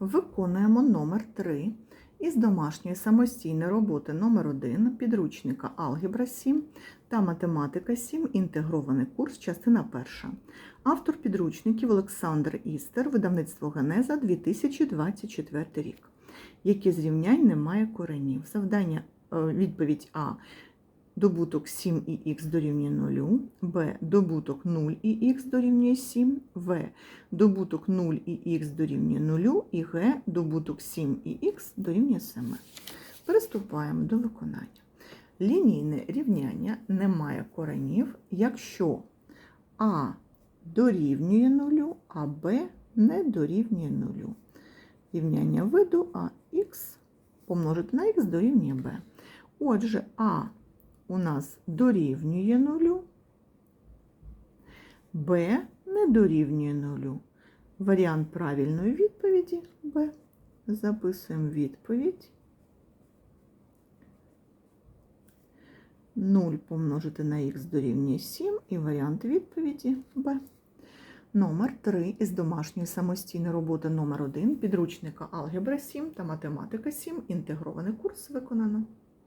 Виконуємо номер 3 із домашньої самостійної роботи номер 1 підручника Алгебра 7 та Математика 7. Інтегрований курс, частина 1. Автор підручників Олександр Істер, видавництво Генеза 2024 рік. Які з рівнянь немає коренів. Завдання е, відповідь А. Добуток 7 і х дорівнює 0, Б. Добуток 0 і х дорівнює 7, В. Добуток 0 і х дорівнює 0, і Г. Добуток 7 і х дорівнює 7. Переступаємо до виконання. Лінійне рівняння не має коренів, якщо А дорівнює 0, а Б не дорівнює 0. Рівняння виду АХ помножити на х дорівнює Б. Отже, А у нас дорівнює нулю, Б не дорівнює нулю. Варіант правильної відповіді Б. Записуємо відповідь. 0 помножити на х дорівнює 7 і варіант відповіді Б. Номер 3 із домашньої самостійної роботи номер 1 підручника Алгебра 7 та Математика 7. Інтегрований курс виконано.